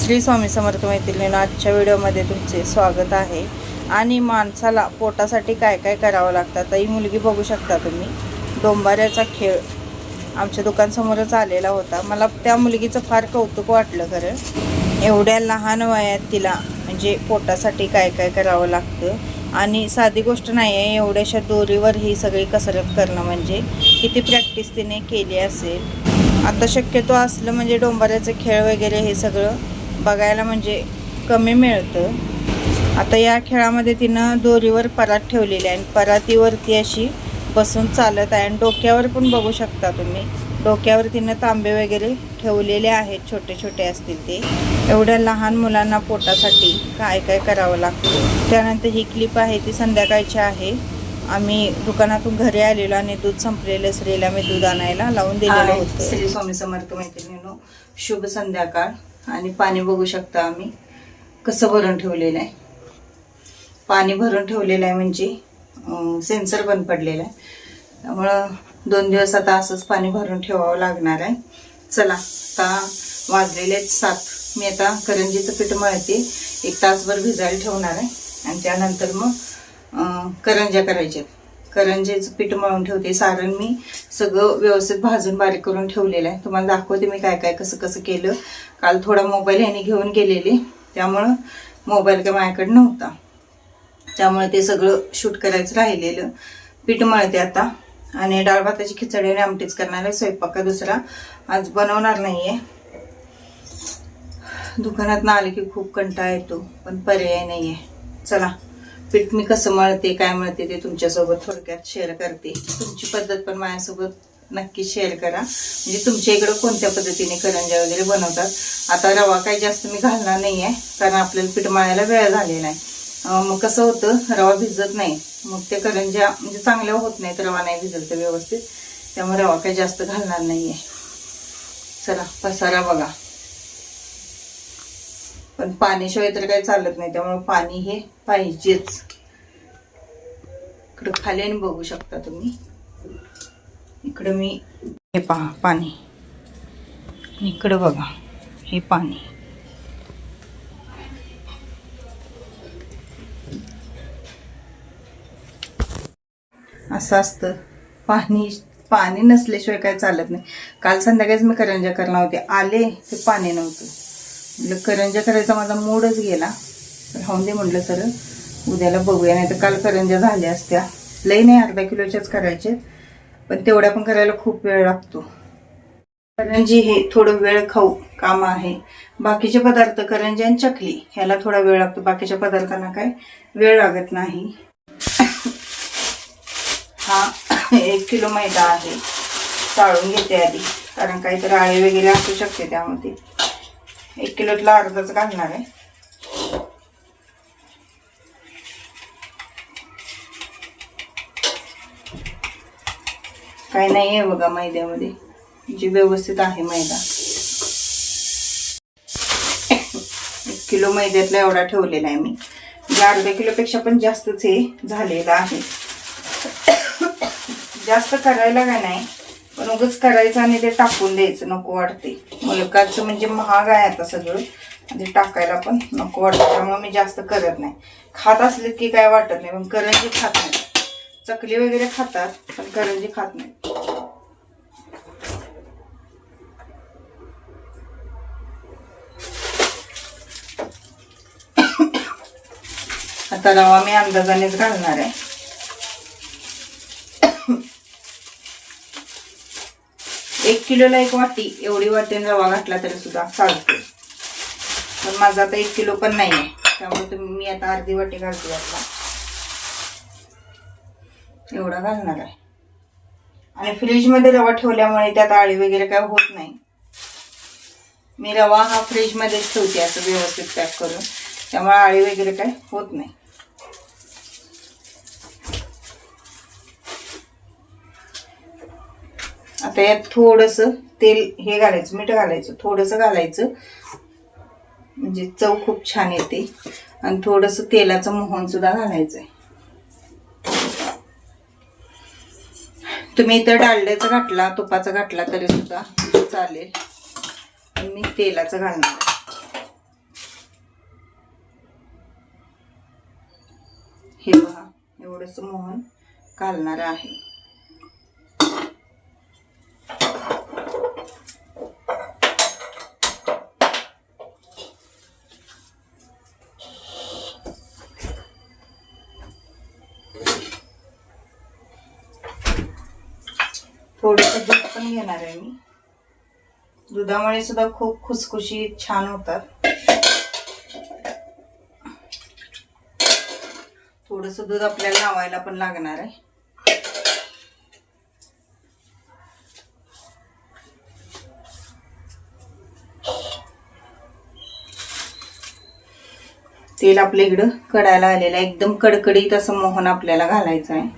श्री स्वामी समर्थ मैत्रिणीनं आजच्या व्हिडिओमध्ये तुमचे स्वागत आहे. आणि माणसाला पोटासाठी काय काय करावं लागतं आता ही मुलगी बघू शकता तुम्ही. डोंबाऱ्याचा खेळ आमच्या दुकानसमोरच आलेला होता. मला त्या मुलगीचं फार कौतुक वाटलं खरं. एवढ्या लहान वयात तिला म्हणजे पोटासाठी काय काय करावं लागतं. आणि साधी गोष्ट नाही आहे एवढ्याशा दोरीवर ही सगळी कसरत करणं म्हणजे किती प्रॅक्टिस तिने केली असेल. आता शक्यतो असलं म्हणजे डोंबाऱ्याचं खेळ वगैरे हे सगळं बघायला म्हणजे कमी मिळतं. आता या खेळामध्ये तिनं दोरीवर परात ठेवलेली आहे आणि परातीवरती अशी बसून चालत आहे. आणि डोक्यावर पण बघू शकता तुम्ही. डोक्यावर तिनं तांबे वगैरे ठेवलेले आहेत. छोटे छोटे असतील ते. एवढ्या लहान मुलांना पोटासाठी काय काय करावं लागतं? त्यानंतर ही क्लिप आहे ती संध्याकाळची आहे. आम्ही दुकानातून घरी आलेलो आणि दूध संपलेलं. स्त्रीला मी दूध आणायला लावून दिलेलं होतं. श्री स्वामी समर्थ मैत्रिणीनो शुभ संध्याकाळ. आणि पाणी बघू शकता आम्ही. कसं भरून ठेवलेलं आहे. पाणी भरून ठेवलेलं आहे म्हणजे सेन्सर बंद पडलेला आहे. त्यामुळं दोन दिवस आता असंच पाणी भरून ठेवावं लागणार आहे. चला आता वाजलेले आहेत सात. मी आता करंजीचं पीठ मळते. एक तासभर भिजायला ठेवणार आहे. आणि त्यानंतर मग करंज्या करायच्या करंजेचं पीठ मळून ठेवते. सारण मी सगळं व्यवस्थित भाजून बारीक करून ठेवलेलं आहे. तुम्हाला दाखवते मी काय काय कसं कसं केलं. काल थोडा मोबाईल ह्याने घेऊन गेलेले. त्यामुळं मोबाईल काय माझ्याकडे नव्हता. त्यामुळे ते सगळं शूट करायचं राहिलेलं. पीठ मळते आता. आणि डाळ भाताची खिचडी आणि आमटीच करणार आहे. स्वयंपाक का दुसरा आज बनवणार नाही दुकानात ना आले की खूप कंटाळा येतो पण पर्याय नाहीये. चला. पीठ मी कसं मळते काय मळते ते तुमच्यासोबत थोडक्यात शेअर करते. तुमची पद्धत पण माझ्यासोबत नक्की शेअर करा. म्हणजे तुमच्या इकडं कोणत्या पद्धतीने करंजा वगैरे बनवतात? आता रवा काही जास्त मी घालणार नाही आहे कारण आपल्याला पीठ मळायला वेळ झालेला आहे. मग कसं होतं रवा भिजत नाही. मग ते करंज्या म्हणजे चांगल्या होत नाहीत रवा नाही भिजल तर व्यवस्थित. त्यामुळे रवा काही जास्त घालणार नाही आहे चला पसारा बघा. पण पाण्याशिवाय तर काही चालत नाही त्यामुळे पाणी हे पाहिजेच. इकडं खाली आणि बघू शकता तुम्ही. इकडं मी हे पहा पाणी. इकडं बघा हे पाणी. असं असतं. पाणी पाणी नसल्याशिवाय काय चालत नाही. काल संध्याकाळीच मी करंजा करणार होते. आले ते पाणी नव्हतं. म्हटलं करंजा करायचा माझा मूडच गेला. राहून दे म्हटलं सर उद्याला बघूया. नाही तर काल करंजा झाल्या असत्या. लई नाही अर्धा किलोच्याच करायचे. पण तेवढ्या पण करायला खूप वेळ लागतो. करंजी हे थोडं वेळ खाऊ काम आहे. बाकीचे पदार्थ करंजी आणि चकली ह्याला थोडा वेळ लागतो. बाकीच्या पदार्थांना काय वेळ लागत नाही. हा एक किलो मैदा आहे. चाळून घेते आधी कारण काहीतरी आळे वगैरे असू शकते त्यामध्ये. एक किलोतला अर्धाच घालणार आहे. काही नाही आहे बघा मैद्यामध्ये. जी व्यवस्थित आहे मैदा. एक किलो मैद्यातला एवढा ठेवलेला आहे मी. म्हणजे अर्ध्या किलोपेक्षा पण जास्तच हे झालेलं आहे. जास्त करायला काय नाही. पण उगच करायचं आणि ते टाकून द्यायचं नको वाटते. मुलकाचं म्हणजे महाग आहे आता सगळं. आणि ते टाकायला पण नको वाटतं त्यामुळे मी जास्त करत नाही. खात असले की काय वाटत नाही पण करंजी खात नाही. चकली वगैरे खातात पण करंजी खात नाही. आता रवा मी अंदाजानेच घालणार आहे. एक किलोला एक वाटी एवढी वाटीने रवा घातला तरी सुद्धा चालतो पण माझा आता एक किलो पण नाही आहे त्यामुळे तुम्ही मी आता अर्धी वाटी घालते आता. एवढा घालणार आहे. आणि फ्रीजमध्ये रवा ठेवल्यामुळे त्यात आळी वगैरे काय होत नाही. मी रवा हा फ्रीजमध्येच ठेवते असं व्यवस्थित पॅक करून त्यामुळे आळी वगैरे काय होत नाही. आता यात थोडंसं तेल हे घालायचं मीठ घालायचं थोडंसं घालायचं. म्हणजे चव खूप छान येते. आणि थोडंसं तेलाचं मोहन सुद्धा घालायचं आहे तुम्ही इथं डालड्याचा घातला तुपाचा घातला तरी सुद्धा चालेल. मी तेलाचं घालणार हे बघा एवढंच मोहन घालणार आहे. थोडस दूध पण घेणार आहे मी. दुधामुळे सुद्धा खूप खुसखुशी छान होतात. थोडस दूध आपल्याला लावायला पण लागणार आहे. तेल आपल्या इकडं कडायला आलेलं आहे. एकदम कडकडीत असं मोहन आपल्याला घालायचं आहे.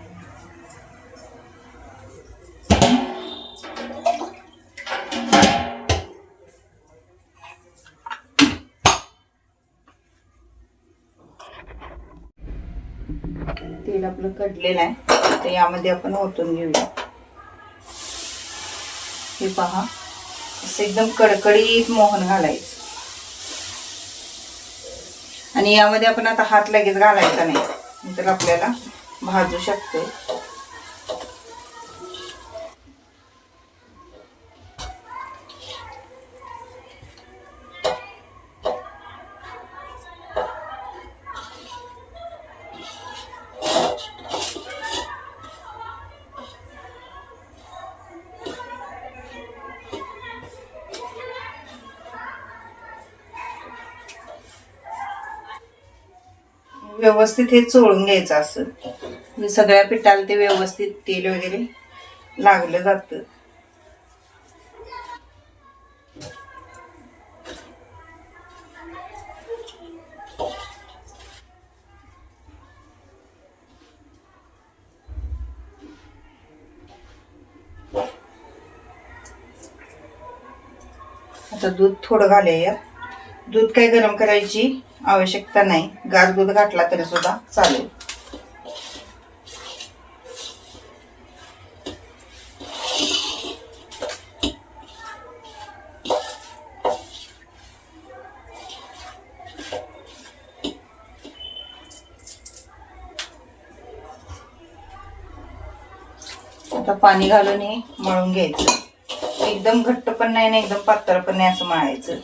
तेल आपलं कडलेलं आहे तर यामध्ये आपण ओतून घेऊया. हे पहा असं एकदम कडकडीत मोहन घालायचं. आणि यामध्ये आपण आता हात लगेच घालायचा नाही तर आपल्याला भाजू शकतो व्यवस्थित हे चोळून घ्यायचं असं. म्हणजे सगळ्या पिठाला ते व्यवस्थित तेल वगैरे लागलं जातं. आता दूध थोडं घालूया. दूध काही गरम करायची? आवश्यकता नाही. गार दूध घातला तरी सुद्धा चालेल. आता पाणी घालून हे मळून घ्यायचं. एकदम घट्ट पण नाही ना एकदम पातळ पण नाही असं मळायचं.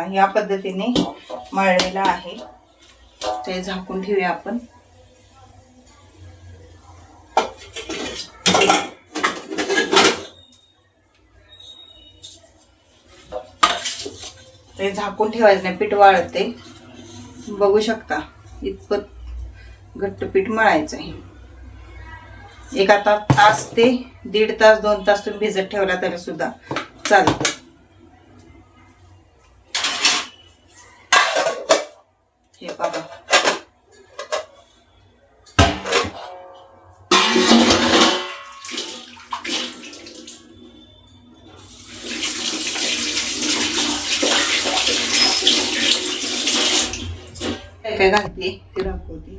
पहा या पद्धतीने मळलेला आहे. ते झाकून ठेवूया आपण. ते झाकून ठेवायचं नाही पीठ वाळते. बघू शकता इतपत घट्ट पीठ मळायचं आहे एक आता तास ते दीड तास दोन तास तुम्ही भिजत ठेवला तरी सुद्धा चालतं. काय घालते ते दाखवते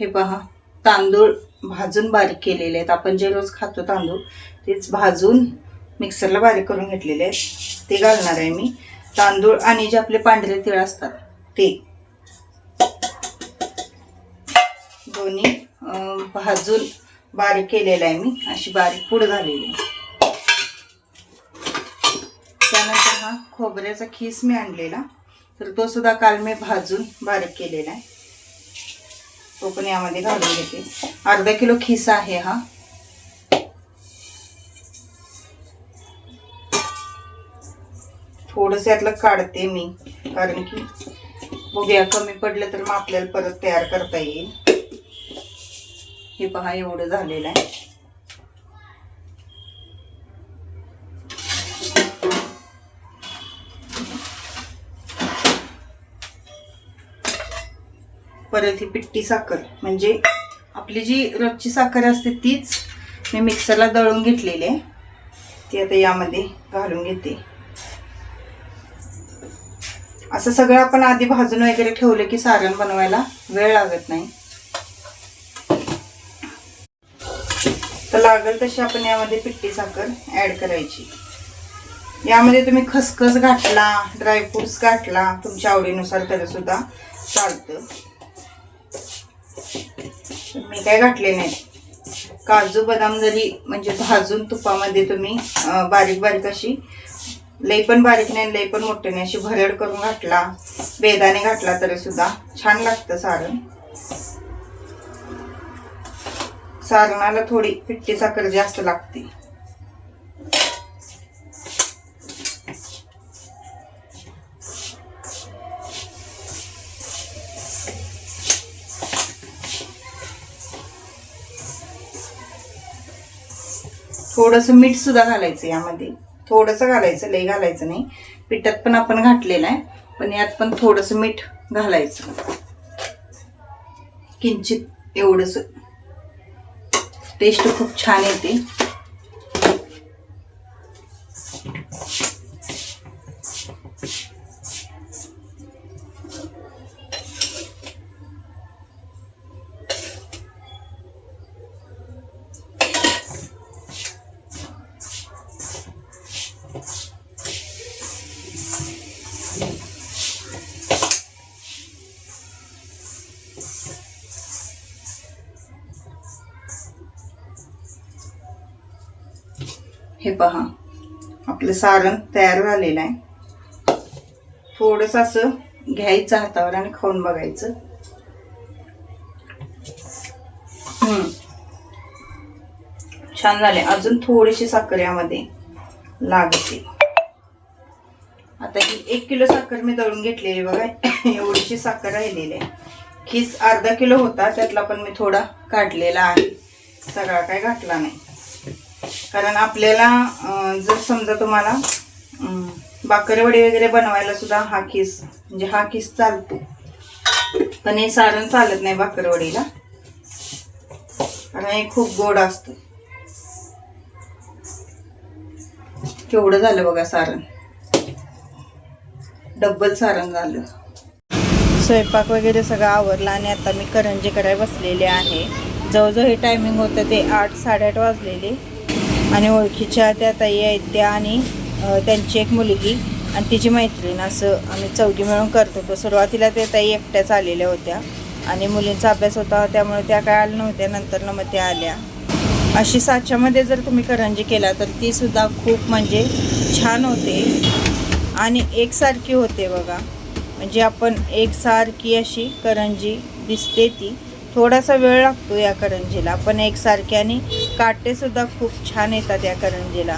हे पहा तांदूळ भाजून बारीक केलेले आहेत. आपण जे रोज खातो तांदूळ तेच भाजून मिक्सरला बारीक करून घेतलेले आहेत. ते घालणार आहे मी. तांदूळ आणि जे आपले पांढरे तिळ असतात ते. दोन्ही भाजून बारीक केलेलं आहे मी. अशी बारीक पूड झालेली आहे त्यानंतर हा खोबऱ्याचा खीस मी आणलेला. तर तो सुद्धा काल मी भाजून बारीक केलेला आहे. तो पण यामध्ये घालून घेते. अर्धा किलो खीस आहे हा. थोडंसं यातलं काढते मी कारण की बघूया कमी पडलं तर मग आपल्याला परत तयार करता येईल. हे पहा एवढं झालेलं आहे. परत ही पिट्टी साखर. म्हणजे आपली जी रोजची साखर असते तीच मी मिक्सरला दळून घेतलेली आहे. ती आता यामध्ये घालून घेते. असं सगळं आपण आधी भाजून वगैरे ठेवलं की सारण बनवायला वेळ लागत नाही. तर लागेल तशी आपण यामध्ये पिट्टी साखर ऍड करायची. यामध्ये तुम्ही खसखस घातला ड्रायफ्रुट्स घातला तुमच्या आवडीनुसार तरी सुद्धा चालतं. मी काय घातले नाही काजू बदाम जरी म्हणजे भाजून तुपामध्ये तुम्ही बारीक बारीक अशी लई पण बारीक नाही लई पण मोठे नाही अशी भरड करून घातला बेदाने घातला तरी सुद्धा छान लागतं सारण. सारणाला थोडी पिट्टी साखर जास्त लागते. थोडंसं मीठ सुद्धा घालायचं यामध्ये. थोडंसं घालायचं लई घालायचं नाही. पिठात पण आपण घातलेलं आहे. पण यात पण थोडंसं मीठ घालायचं. किंचित एवढंसं. टेस्ट खूप छान येते. हे पहा. आपलं सारण तयार झालेलं आहे. थोडंसं असं घ्यायचं हातावर आणि खाऊन बघायचं. छान झाले. अजून थोडीशी साखर यामध्ये लागते. आता ही एक किलो साखर मी दळून घेतलेली बघा. एवढीशी साखर राहिलेली आहे. खीस अर्धा किलो होता. त्यातला पण मी थोडा काढलेला आहे. सगळा काय घातला नाही. कारण आपल्याला जर समजा तुम्हाला बाकरवडी वगैरे बनवायला सुद्धा हा किस म्हणजे हा किस चालतो. पण हे सारण चालत नाही बाकरवडीला कारण हे खूप गोड असतं. केवढं झालं बघा सारण. डब्बल सारण झालं. स्वयंपाक वगैरे सगळं आवरला आणि आता मी करंजी करायला बसलेले आहे. जवळजवळ हे टायमिंग होतं ते आठ साडेआठ वाजलेले. आणि ओळखीच्या त्या ताई आहेत त्या आणि त्यांची एक मुलगी आणि तिची मैत्रीण असं आम्ही चौघी मिळून करत. होतो सुरुवातीला त्या ताई एकट्याच आलेल्या होत्या आणि मुलींचा अभ्यास होता त्यामुळे त्या काय आल्या नव्हत्या नंतरनं मग त्या आल्या. अशी साच्यामध्ये जर तुम्ही करंजी केला तर ती सुद्धा खूप म्हणजे छान होते आणि एकसारखी होते बघा. म्हणजे आपण एकसारखी अशी करंजी दिसते ती. थोडासा वेळ लागतो या करंजीला पण एकसारख्याने काटेसुद्धा खूप छान येतात या करंजीला.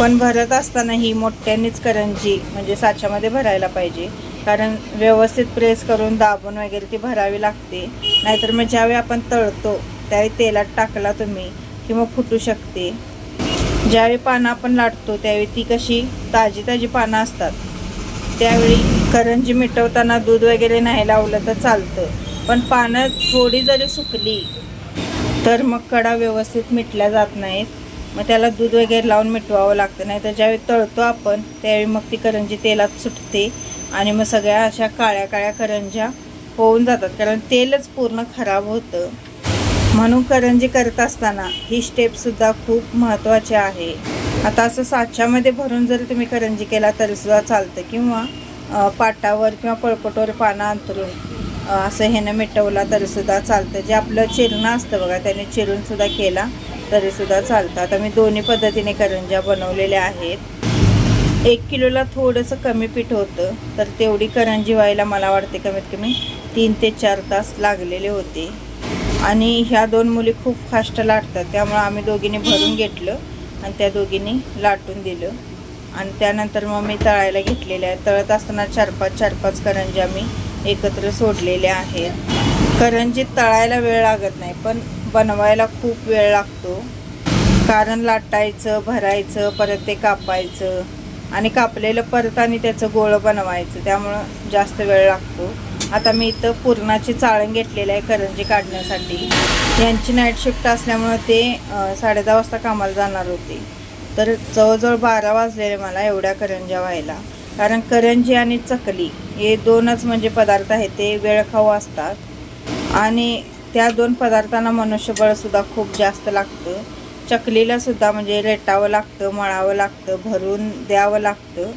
पण भरत असताना ही मोठ्यानेच करंजी म्हणजे साच्यामध्ये भरायला पाहिजे. कारण व्यवस्थित प्रेस करून दाबून वगैरे ती भरावी लागते. नाहीतर मग ज्यावेळी आपण तळतो त्यावेळी तेलात टाकला तुम्ही की मग फुटू शकते. ज्यावेळी पानं आपण लाटतो त्यावेळी ती कशी ताजी ताजी पानं असतात. त्यावेळी करंजी मिटवताना दूध वगैरे नाही लावलं तर चालतं. पण पानं थोडी जरी सुकली तर मग कडा व्यवस्थित मिटल्या जात नाहीत. मग त्याला दूध वगैरे लावून मिटवावं लागतं नाही तर ज्यावेळी तळतो आपण त्यावेळी मग ती करंजी तेलात सुटते आणि मग सगळ्या अशा काळ्या काळ्या करंज्या होऊन जातात कारण तेलच पूर्ण खराब होतं. म्हणून करंजी करत असताना ही स्टेपसुद्धा खूप महत्त्वाची आहे. आता असं साच्यामध्ये भरून जर तुम्ही करंजी केला तरीसुद्धा चालतं किंवा पाटावर किंवा पळपटवर पानं अंतरून असं ह्यानं मिटवला तरीसुद्धा चालतं. जे आपलं चिरणं असतं बघा त्याने चिरूनसुद्धा केला तरीसुद्धा चालतं. आता मी दोन्ही पद्धतीने करंज्या बनवलेल्या आहेत. एक किलोला थोडंसं कमी पीठ होतं तर तेवढी करंजी व्हायला मला वाटते कमीत कमी तीन ते चार तास लागलेले होते. आणि ह्या दोन मुली खूप फास्ट लाटतात त्यामुळं आम्ही दोघींनी भरून घेतलं आणि त्या दोघींनी लाटून दिलं. आणि त्यानंतर मग मी तळायला घेतलेल्या आहे तळत असताना चार पाच चार पाच करंज्या मी एकत्र सोडलेल्या आहेत. करंजीत तळायला वेळ लागत नाही पण बनवायला खूप वेळ लागतो. कारण लाटायचं भरायचं परत ते कापायचं आणि कापलेलं परत आणि त्याचं गोळं बनवायचं त्यामुळं जास्त वेळ लागतो. आता मी इथं पुरणाची चाळण घेतलेलं आहे करंजी काढण्यासाठी. यांची नाईट शिफ्ट असल्यामुळं ते साडेदहा वाजता कामाला जाणार होते. तर जवळजवळ बारा वाजलेले मला एवढ्या करंज्या व्हायला. कारण करंजी आणि चकली हे दोनच म्हणजे पदार्थ आहेत ते वेळखाऊ असतात. आणि त्या दोन पदार्थांना मनुष्यबळसुद्धा खूप जास्त लागतं. चकलीलासुद्धा म्हणजे रेटावं लागतं मळावं लागतं भरून द्यावं लागतं.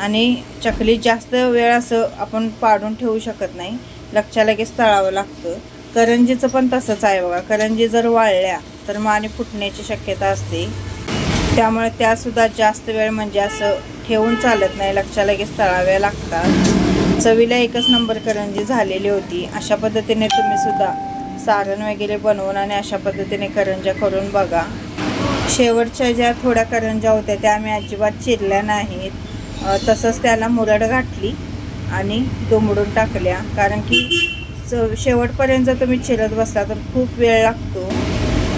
आणि चकली जास्त वेळ असं आपण पाडून ठेवू शकत नाही. लक्षा लगेच तळावं लागतं. करंजीचं पण तसंच आहे बघा. करंजी जर वाळल्या तर मग आणि फुटण्याची शक्यता असते. त्यामुळे त्यासुद्धा जास्त वेळ म्हणजे असं ठेवून चालत नाही. लक्षा लगेच तळाव्या लागतात. चवीला एकच नंबर करंजी झालेली होती. अशा पद्धतीने तुम्ही सुद्धा सारण वगैरे बनवून आणि अशा पद्धतीने करंज्या करून बघा. शेवटच्या ज्या थोड्या करंज्या होत्या त्या आम्ही अजिबात चिरल्या नाहीत. तसंच त्याला मुरड घातली आणि दुमडून टाकल्या. कारण की च- शेवटपर्यंत जर तुम्ही चिरत बसला तर खूप वेळ लागतो.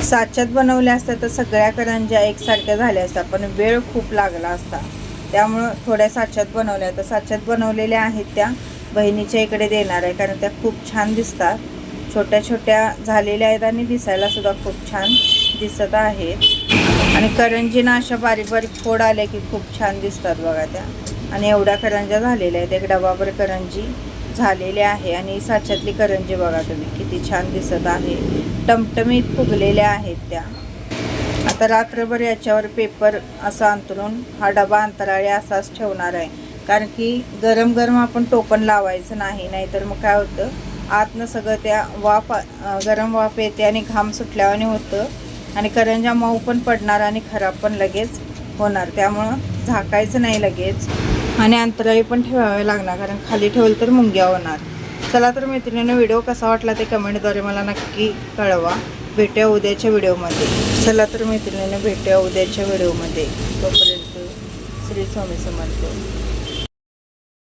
साच्यात बनवल्या असत्या तर सगळ्या करंज्या एकसारख्या झाल्या असत्या. पण वेळ खूप लागला असता. त्यामुळं थोड्या साच्यात बनवल्या. तर साच्यात बनवलेल्या आहेत त्या. बहिणीच्या इकडे देणार आहे कारण त्या खूप छान दिसतात. छोट्या छोट्या झालेल्या आहेत आणि दिसायला सुद्धा खूप छान दिसत आहेत. आणि करंजीना अशा बारीक बारीक फोड आल्या की खूप छान दिसतात बघा त्या. आणि एवढ्या करंज्या झालेल्या आहेत. एक डबाभर करंजी झालेली आहे. आणि साच्यातली करंजी बघा तुम्ही किती छान दिसत आहे. टमटमीत फुगलेल्या आहेत त्या. आता रात्रभर याच्यावर पेपर असा अंतरून हा डबा अंतराळी असाच ठेवणार आहे. कारण की गरम गरम आपण टोपण लावायचं नाही नाहीतर मग काय होतं? आतनं सगळं त्या वाफ गरम वाफ येते आणि घाम सुटल्यावाने होतं. आणि करंजा मऊ पण पडणार आणि खराब पण लगेच होणार. त्यामुळं झाकायचं नाही लगेच. आणि अंतराळी पण ठेवावे लागणार कारण खाली ठेवलं तर मुंग्या होणार. चला तर मैत्रिणीनं व्हिडिओ कसा वाटला ते कमेंटद्वारे मला नक्की कळवा. भेटूया उद्याच्या व्हिडिओमध्ये. चला तर मैत्रिणीनं भेटूया उद्याच्या व्हिडिओमध्ये. तोपर्यंत श्री स्वामी समर्थ.